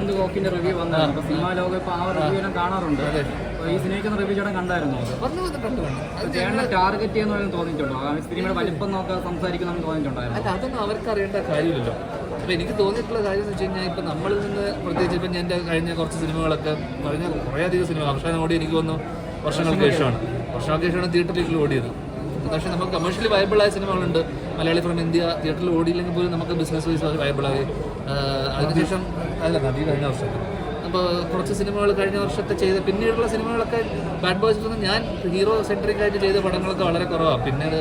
എന്ത് കോക്കിന്റെ റിവ്യൂ വന്നതാണ് അപ്പൊ സിനിമാ ലോകം ഇപ്പൊ ആ റിവ്യൂ എല്ലാം കാണാറുണ്ട്. ഈ സ്നേഹിക്കുന്ന റിവ്യൂ ചേട്ടൻ കണ്ടായിരുന്നു? വന്നു വന്നിട്ടുണ്ട്. വന്നു. അത് ചേട്ടനെ ടാർഗറ്റ് ചെയ്യുന്ന പോലും തോന്നിയിട്ടുണ്ടോ? ആ സിനിമയുടെ വലിപ്പം നോക്കാൻ സംസാരിക്കുന്ന തോന്നിയിട്ടുണ്ടായിരുന്നു? അതൊന്നും അവർക്ക് അറിയേണ്ട കാര്യമില്ലല്ലോ. അപ്പൊ എനിക്ക് തോന്നിയിട്ടുള്ള കാര്യം എന്ന് വെച്ച് കഴിഞ്ഞാൽ ഇപ്പൊ നമ്മളിൽ നിന്ന് പ്രത്യേകിച്ച് ഇപ്പൊ എന്റെ കഴിഞ്ഞ കുറച്ച് സിനിമകളൊക്കെ കഴിഞ്ഞ കുറേ അധികം സിനിമ വർഷം ഓടി എനിക്ക് തോന്നുന്നു വർഷങ്ങൾക്ക് ശേഷമാണ്. വർഷങ്ങൾക്ക് ശേഷമാണ് തിയേറ്ററിലേക്ക് ഓടിയത്. പക്ഷേ നമുക്ക് കമേഴ്ഷ്യലി വയബിൾ ആയ സിനിമകളുണ്ട്. മലയാളി ഫ്രം ഇന്ത്യ തിയേറ്ററിൽ ഓടിയില്ലെങ്കിൽ പോലും നമുക്ക് ബിസിനസ് വൈസ് വയബിൾ വയബിളായി അതിനുശേഷം അല്ല നദി കഴിഞ്ഞ വർഷം അപ്പോൾ കുറച്ച് സിനിമകൾ കഴിഞ്ഞ വർഷത്തെ ചെയ്ത പിന്നീടുള്ള സിനിമകളൊക്കെ ബാഡ് ബോയ്സിലൊന്നും ഞാൻ ഹീറോ സെൻട്രിക് ആയിട്ട് ചെയ്ത പടങ്ങളൊക്കെ വളരെ കുറവാണ് പിന്നീട്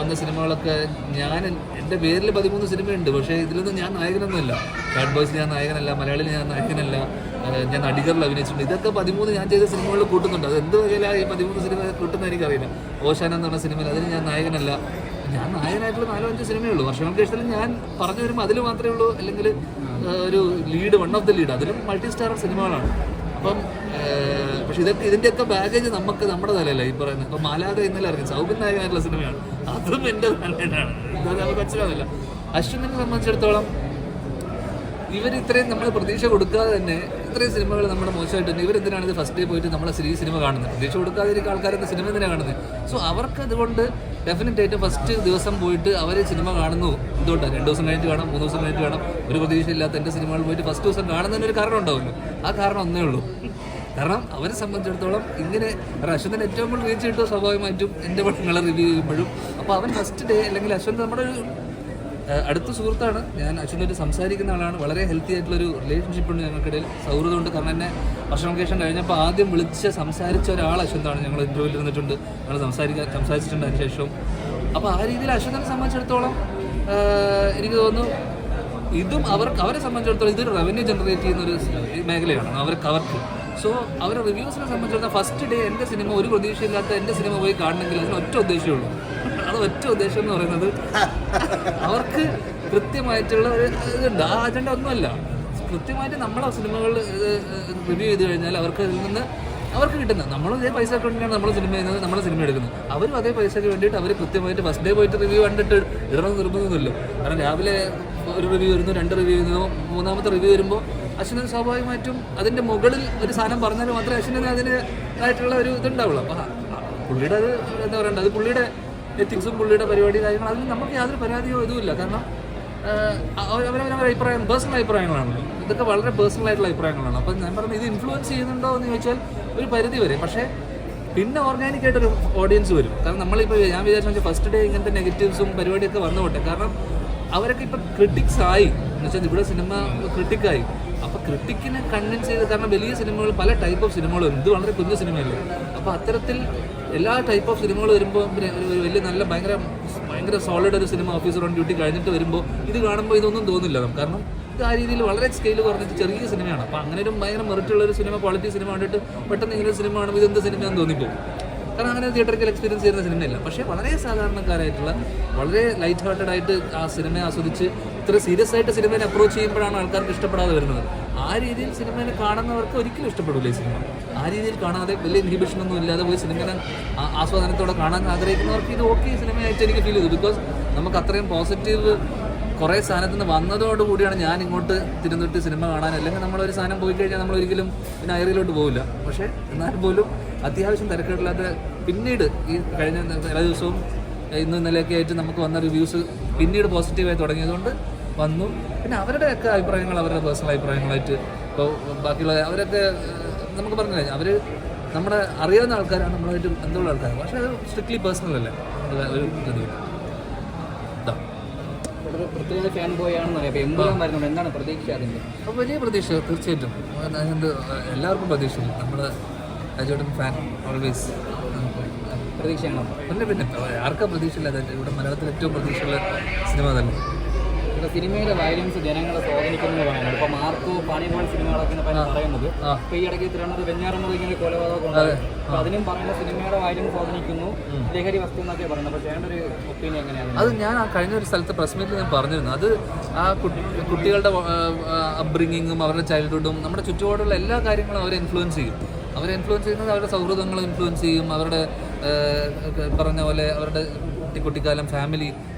വന്ന സിനിമകളൊക്കെ ഞാൻ എന്റെ പേരിൽ പതിമൂന്ന് സിനിമയുണ്ട്. പക്ഷേ ഇതിലൊന്നും ഞാൻ നായകനൊന്നുമില്ല. ബാഡ് ബോയ്സിൽ ഞാൻ നായകനല്ല മലയാളിയിൽ ഞാൻ നായകനല്ല. ഞാൻ നടികളിൽ അഭിനയിച്ചിട്ടുണ്ട്. ഇതൊക്കെ പതിമൂന്ന് ഞാൻ ചെയ്ത സിനിമകളിൽ കൂട്ടുന്നുണ്ട്. അത് എന്ത് വകയിലാണ് ഈ പതിമൂന്ന് സിനിമ കൂട്ടുന്ന എനിക്കറിയില്ല. ഓശാന എന്ന് പറഞ്ഞ സിനിമയിൽ അതിന് ഞാൻ നായകനല്ല. ഞാൻ നായകനായിട്ടുള്ള നാലോ അഞ്ച് സിനിമയേ ഉള്ളൂ. വർഷങ്ങൾക്ക് ശേഷത്തിൽ ഞാൻ പറഞ്ഞു വരുമ്പോൾ അതിൽ മാത്രമേ ഉള്ളൂ. അല്ലെങ്കിൽ ഒരു lead one of the lead അതിലും മൾട്ടി സ്റ്റാർ സിനിമകളാണ്. അപ്പം പക്ഷേ ഇതൊക്കെ ഇതിന്റെയൊക്കെ ബാഗേജ് നമുക്ക് നമ്മുടെ തലയല്ല ഈ പറയുന്നത് ഇപ്പം മാലാത ഇന്നലെ ഇറങ്ങി സൗബിൻ നായകനായിട്ടുള്ള സിനിമയാണ്. അതും എന്റെ തലയിലാണ്. അത് നമുക്ക് മനസ്സിലാവില്ല അശ്വിനെ സംബന്ധിച്ചിടത്തോളം ഇവർ ഇത്രയും നമ്മൾ പ്രതീക്ഷ കൊടുക്കാതെ തന്നെ ഇത്രയും സിനിമകൾ നമ്മുടെ മോശമായിട്ടുണ്ട്. ഇവരെന്തിനാണ് ഇത് ഫസ്റ്റ് ഡേ പോയിട്ട് നമ്മളെ ഈ സിനിമ കാണുന്നത്? പ്രതീക്ഷ കൊടുക്കാതിരിക്കുന്ന ആൾക്കാരൊക്കെ സിനിമ എന്തിനാണ് കാണുന്നത് സോ അവർക്ക് അതുകൊണ്ട് ഡെഫിനറ്റ് ആയിട്ട് ഫസ്റ്റ് ദിവസം പോയിട്ട് അവർ സിനിമ കാണുന്നു. എന്തുകൊണ്ടാണ് രണ്ട് ദിവസം കഴിഞ്ഞിട്ട് കാണാം മൂന്ന് ദിവസം കഴിഞ്ഞിട്ട് കാണാം. ഒരു പ്രതീക്ഷയില്ലാത്ത എന്റെ സിനിമകൾ പോയിട്ട് ഫസ്റ്റ് ദിവസം കാണുന്നതിന് ഒരു കാരണം ഉണ്ടാവുമല്ലോ. ആ കാരണം ഒന്നേ ഉള്ളൂ. കാരണം അവരെ സംബന്ധിച്ചിടത്തോളം ഇങ്ങനെ അശ്വന്തൻ ഏറ്റവും കൂടുതൽ റീച്ച് കിട്ടുക സ്വാഭാവികമായിട്ടും എന്റെ പടങ്ങളെ റിവ്യൂ ചെയ്യുമ്പോഴും. അപ്പോൾ അവൻ ഫസ്റ്റ് ഡേ അല്ലെങ്കിൽ അശ്വന്ത് നമ്മുടെ ഒരു അടുത്ത സുഹൃത്താണ്. ഞാൻ അച്ഛനൊരു സംസാരിക്കുന്ന ആളാണ്. വളരെ ഹെൽത്തി ആയിട്ടുള്ളൊരു റിലേഷൻഷിപ്പ് ഉണ്ട് ഞങ്ങൾക്കിടയിൽ. സൗഹൃദമുണ്ട് കാരണം എന്നെ ഭക്ഷണം കേഷൻ കഴിഞ്ഞപ്പോൾ ആദ്യം വിളിച്ച് സംസാരിച്ച ഒരാൾ അശ്വന്താണ്. ഞങ്ങൾ ഇന്റർവ്യൂവിൽ ഇരുന്നിട്ടുണ്ട്. ഞങ്ങൾ സംസാരിക്കാൻ സംസാരിച്ചിട്ടുണ്ട് അതിന് ശേഷം അപ്പോൾ ആ രീതിയിൽ അശ്വന്തനെ സംബന്ധിച്ചിടത്തോളം എനിക്ക് തോന്നുന്നു ഇതും അവർക്ക് അവരെ സംബന്ധിച്ചിടത്തോളം ഇതൊരു റവന്യൂ ജനറേറ്റ് ചെയ്യുന്ന ഒരു മേഖലയാണ്. അവർക്ക് അവർക്ക്. സോ അവരുടെ റിവ്യൂസിനെ സംബന്ധിച്ചിടത്തോളം ഫസ്റ്റ് ഡേ എന്റെ സിനിമ ഒരു പ്രതീക്ഷയില്ലാത്ത എന്റെ സിനിമ പോയി കാണണമെങ്കിൽ അതിന് ഒറ്റ ഉദ്ദേശമേ ഉള്ളൂ. അത് ഒറ്റ ഉദ്ദേശം എന്ന് പറയുന്നത് അവർക്ക് കൃത്യമായിട്ടുള്ള ഒരു ഇതുണ്ട്. ആ അജണ്ട ഒന്നുമല്ല. കൃത്യമായിട്ട് നമ്മളെ സിനിമകൾ റിവ്യൂ ചെയ്ത് കഴിഞ്ഞാൽ അവർക്ക് അതിൽ നിന്ന് അവർക്ക് കിട്ടുന്നത് നമ്മളും ഇതേ പൈസ കൊണ്ടാണ് നമ്മൾ സിനിമ ചെയ്യുന്നത് നമ്മൾ സിനിമ എടുക്കുന്നത്. അവരും അതേ പൈസയ്ക്ക് വേണ്ടിയിട്ട് അവർ കൃത്യമായിട്ട് ഫസ്റ്റ് ഡേ പോയിട്ട് റിവ്യൂ കണ്ടിട്ട് ഇടണം നിർബന്ധമൊന്നുമില്ല. കാരണം രാവിലെ ഒരു റിവ്യൂ വരുന്നു രണ്ട് റിവ്യൂ വരുന്നു മൂന്നാമത്തെ റിവ്യൂ വരുമ്പോൾ അശ്വിന് സ്വാഭാവികമായിട്ടും അതിന്റെ മുകളിൽ ഒരു സാധനം പറഞ്ഞാൽ മാത്രമേ അശ്വിന് അതിനായിട്ടുള്ള ഒരു ഇതുണ്ടാവുള്ളൂ. അപ്പോൾ പുള്ളിയുടെ അത് എന്താ പറയണ്ടത് അത് പുള്ളിയുടെ എത്തിക്സും പുള്ളിയുടെ പരിപാടി കാര്യങ്ങൾ അതിൽ നമുക്ക് യാതൊരു പരാതിയോ ഇതുമില്ല കാരണം അവരവരവരുടെ അഭിപ്രായം പേഴ്സണൽ അഭിപ്രായങ്ങളാണ്. ഇതൊക്കെ വളരെ പേഴ്സണൽ ആയിട്ടുള്ള അഭിപ്രായങ്ങളാണ്. അപ്പം ഞാൻ പറഞ്ഞത് ഇത് ഇൻഫ്ലുവൻസ് ചെയ്യുന്നുണ്ടോ എന്ന് ചോദിച്ചാൽ ഒരു പരിധി വരെ. പക്ഷേ പിന്നെ ഓർഗാനിക് ആയിട്ടൊരു ഓഡിയൻസ് വരും. കാരണം നമ്മളിപ്പോൾ ഞാൻ വിചാരിച്ചു വെച്ചാൽ ഫസ്റ്റ് ഡേ ഇങ്ങനത്തെ നെഗറ്റീവ്സും പരിപാടിയൊക്കെ വന്നോട്ടെ. കാരണം അവരൊക്കെ ഇപ്പം ക്രിട്ടിക്സ് ആയി. എന്ന് വെച്ചാൽ ഇവിടെ സിനിമ ക്രിട്ടിക്കായി അപ്പോൾ ക്രിട്ടിക്കിനെ കൺവിൻസ് ചെയ്ത് കാരണം വലിയ സിനിമകൾ പല ടൈപ്പ് ഓഫ് സിനിമകളും ഇത് വളരെ കുഞ്ഞു സിനിമയല്ലേ അപ്പോൾ അത്തരത്തിൽ എല്ലാ ടൈപ്പ് ഓഫ് സിനിമകൾ വരുമ്പോൾ പിന്നെ ഒരു വലിയ നല്ല ഭയങ്കര ഭയങ്കര സോളിഡ് ഒരു സിനിമ ഓഫീസർ ഓൺ ഡ്യൂട്ടി കഴിഞ്ഞിട്ട് വരുമ്പോൾ ഇത് കാണുമ്പോൾ ഇതൊന്നും തോന്നില്ല നമുക്ക്. കാരണം ഇത് ആ രീതിയിൽ വളരെ സ്കെയിൽ കുറഞ്ഞിട്ട് ചെറിയ സിനിമയാണ് അപ്പോൾ അങ്ങനെ ഒരു ഭയങ്കര മെറിറ്റുള്ള ഒരു സിനിമ ക്വാളിറ്റി സിനിമ കണ്ടിട്ട് പെട്ടെന്ന് ഇങ്ങനെ ഒരു സിനിമ കാണുമ്പോൾ ഇതെന്ത് സിനിമയാണെന്ന് തോന്നിപ്പോകും. കാരണം അങ്ങനെ തിയേറ്ററിക്കൽ എക്സ്പീരിയൻസ് ചെയ്യുന്ന സിനിമയല്ല. പക്ഷേ വളരെ സാധാരണക്കാരായിട്ടുള്ള വളരെ ലൈറ്റ് ഹാർട്ടഡ് ആയിട്ട് ആ സിനിമയെ ആസ്വദിച്ച് ഇത്ര സീരിയസ് ആയിട്ട് സിനിമയെ അപ്രോച്ച് ചെയ്യുമ്പോഴാണ് ആൾക്കാർക്ക് ഇഷ്ടപ്പെടാതെ വരുന്നത്. ആ രീതിയിൽ സിനിമയെ കാണുന്നവർക്ക് ഒരിക്കലും ഇഷ്ടപ്പെടില്ല ഈ സിനിമ. ആ രീതിയിൽ കാണാതെ വലിയ ഇൻഹിബിഷൻ ഒന്നും ഇല്ലാതെ പോയി സിനിമയെ ആസ്വാദനത്തോടെ കാണാൻ ആഗ്രഹിക്കുന്നവർക്ക് ഇത് ഓക്കെ സിനിമയായിട്ട് എനിക്ക് ഫീൽ ചെയ്തു. ബിക്കോസ് നമുക്ക് അത്രയും പോസിറ്റീവ് കുറേ സാധനത്തിൽ നിന്ന് വന്നതോടുകൂടിയാണ് ഞാൻ ഇങ്ങോട്ട് തിരുന്നിട്ട് സിനിമ കാണാൻ. അല്ലെങ്കിൽ നമ്മളൊരു സാധനം പോയി കഴിഞ്ഞാൽ നമ്മൾ ഒരിക്കലും പിന്നെ അയറിയിലോട്ട് പോകില്ല പക്ഷേ എന്നാൽ പോലും അത്യാവശ്യം തിരക്കേടില്ലാത്ത പിന്നീട് ഈ കഴിഞ്ഞ എല്ലാ ദിവസവും ഇന്ന് ഇന്നലെയൊക്കെ ആയിട്ട് നമുക്ക് വന്ന റിവ്യൂസ് പിന്നീട് പോസിറ്റീവായി തുടങ്ങിയതുകൊണ്ട് വന്നു. പിന്നെ അവരുടെയൊക്കെ അഭിപ്രായങ്ങൾ അവരുടെ പേഴ്സണൽ അഭിപ്രായങ്ങളായിട്ട് ഇപ്പോൾ ബാക്കിയുള്ള അവരൊക്കെ നമുക്ക് പറഞ്ഞു കഴിഞ്ഞാൽ അവർ നമ്മുടെ അറിയാവുന്ന ആൾക്കാരാണ് നമ്മളായിട്ട് ബന്ധമുള്ള ആൾക്കാർ പക്ഷേ അത് സ്ട്രിക്ട്ലി പേഴ്സണൽ അല്ലേ? ഒരു ഇത് പ്രത്യേക ഫാൻ ബോയ് ആണെന്നറിയാം അപ്പൊ എമ്പുരാൻ വരുന്നുണ്ട് എന്താണ് പ്രതീക്ഷ അതിന്റെ? അപ്പോൾ വലിയ പ്രതീക്ഷ തീർച്ചയായിട്ടും. എല്ലാവർക്കും പ്രതീക്ഷയില്ല. നമ്മുടെ രാജോട്ടൻ ഫാൻ ഓൾവേസ് പ്രതീക്ഷയാണോ. പിന്നെ പിന്നെ ആർക്കാ പ്രതീക്ഷയില്ലാതെ ഇവിടെ മലയാളത്തിൽ ഏറ്റവും പ്രതീക്ഷയുള്ള സിനിമ തന്നെ ഇവിടെ സിനിമയുടെ വയലൻസ് ജനങ്ങളെ സ്വാധീനിക്കുന്നു പറയുന്നത് ഇപ്പൊ മാർക്കോ പാണിമോൾ സിനിമകളൊക്കെ പറയുന്നത്. ഇപ്പൊ ഈ ഇടയ്ക്ക് തിരുവനന്തപുരം വെഞ്ഞാറമ്മൂട് ഇങ്ങനെ കൊലപാതകം അപ്പൊ അതിനും പറയുന്ന സിനിമയുടെ വയലൻസ് സ്വാധീനിക്കുന്നു. ലഹരി വസ്തു എന്നൊക്കെ പറയുന്നത്. അപ്പൊ ചേട്ടന്റെ ഒരു ഒപ്പീനിയൻ എങ്ങനെയാണ്? അത് ഞാൻ ആ കഴിഞ്ഞ ഒരു സ്ഥലത്ത് പ്രസ് മീറ്റിൽ ഞാൻ പറഞ്ഞിരുന്നു. അത് ആ കുട്ടികളുടെ അപ്ബ്രിങ്ങിങ്ങും അവരുടെ ചൈൽഡ്ഹുഡും നമ്മുടെ ചുറ്റുപാടുള്ള എല്ലാ കാര്യങ്ങളും അവരെ ഇൻഫ്ലുവൻസ് ചെയ്യും. അവരെ ഇൻഫ്ലുവൻസ് ചെയ്യുന്നത് അവരുടെ സൗഹൃദങ്ങൾ ഇൻഫ്ലുവൻസ് ചെയ്യും അവരുടെ പറഞ്ഞ പോലെ അവരുടെ കുട്ടിക്കുട്ടിക്കാലം ഫാമിലി